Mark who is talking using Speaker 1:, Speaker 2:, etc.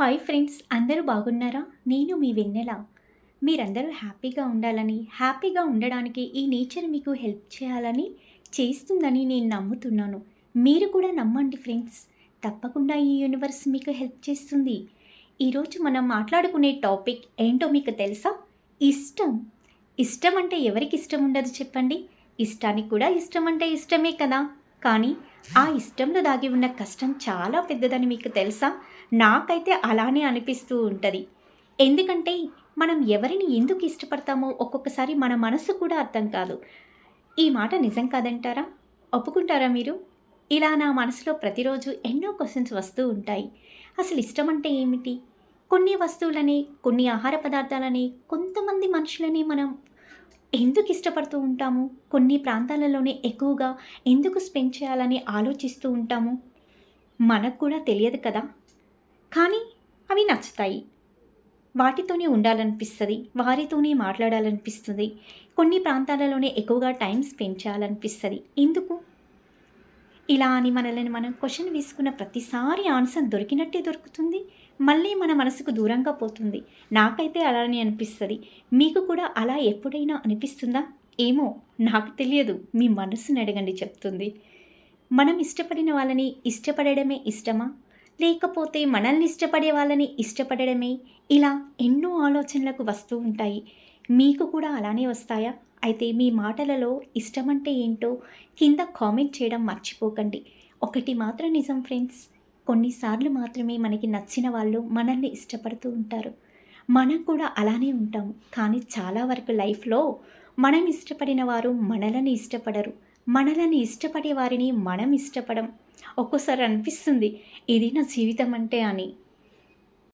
Speaker 1: Hi friends అందరూ బాగున్నారా? నేను మీ వెన్నెల. మీరందరూ హ్యాపీగా ఉండాలని హ్యాపీగా ఉండడానికి ఈ నేచర్ మీకు హెల్ప్ చేయాలని చేస్తుందని నేను నమ్ముతున్నాను. మీరు కూడా నమ్మండి ఫ్రెండ్స్. తప్పకుండా ఈ యూనివర్స్ మీకు హెల్ప్ చేస్తుంది. ఈరోజు మనం మాట్లాడుకునే టాపిక్ ఏంటో మీకు తెలుసా? ఇష్టం. ఇష్టం అంటే ఎవరికి ఇష్టం ఉండదు చెప్పండి. ఇష్టానికి కూడా ఇష్టం అంటే ఇష్టమే కదా. కానీ ఆ ఇష్టంలో దాగి ఉన్న కష్టం చాలా పెద్దదని మీకు తెలుసా? నాకైతే అలానే అనిపిస్తూ ఉంటుంది. ఎందుకంటే మనం ఎవరిని ఎందుకు ఇష్టపడతామో ఒక్కొక్కసారి మన మనసు కూడా అర్థం కాదు. ఈ మాట నిజం కాదంటారా? ఒప్పుకుంటారా మీరు? ఇలా నా మనసులో ప్రతిరోజు ఎన్నో క్వశ్చన్స్ వస్తూ ఉంటాయి. అసలు ఇష్టం అంటే ఏమిటి? కొన్ని వస్తువులని కొన్ని ఆహార పదార్థాలని కొంతమంది మనుషులని మనం ఎందుకు ఇష్టపడుతూ ఉంటాము? కొన్ని ప్రాంతాలలోనే ఎక్కువగా ఎందుకు స్పెండ్ చేయాలని ఆలోచిస్తూ ఉంటాము? మనకు కూడా తెలియదు కదా. కానీ అవి నచ్చుతాయి. వాటితోనే ఉండాలనిపిస్తుంది వారితోనే మాట్లాడాలనిపిస్తుంది. కొన్ని ప్రాంతాలలోనే ఎక్కువగా టైం స్పెండ్ చేయాలనిపిస్తుంది. ఎందుకు? ఇలా అని మనల్ని మనం క్వశ్చన్ వేసుకున్న ప్రతిసారి ఆన్సర్ దొరికినట్టే దొరుకుతుంది. మళ్ళీ మన మనసుకు దూరంగా పోతుంది. నాకైతే అలానే అనిపిస్తుంది. మీకు కూడా అలా ఎప్పుడైనా అనిపిస్తుందా? ఏమో నాకు తెలియదు. మీ మనసుని అడగండి చెప్తుంది. మనం ఇష్టపడిన వాళ్ళని ఇష్టపడడమే ఇష్టమా? లేకపోతే మనల్ని ఇష్టపడే వాళ్ళని ఇష్టపడడమే? ఇలా ఎన్నో ఆలోచనలకు వస్తూ ఉంటాయి. మీకు కూడా అలానే వస్తాయా? అయితే మీ మాటలలో ఇష్టమంటే ఏంటో కింద కామెంట్ చేయడం మర్చిపోకండి. ఒకటి మాత్రం నిజం ఫ్రెండ్స్ కొన్నిసార్లు మాత్రమే మనకి నచ్చిన వాళ్ళు మనల్ని ఇష్టపడుతూ ఉంటారు. మనం కూడా అలానే ఉంటాం కానీ చాలా వరకు లైఫ్లో మనం ఇష్టపడిన వారు మనలని ఇష్టపడరు. మనలని ఇష్టపడే వారిని మనం ఇష్టపడం ఒక్కోసారి అనిపిస్తుంది ఇది నా జీవితం అంటే అని.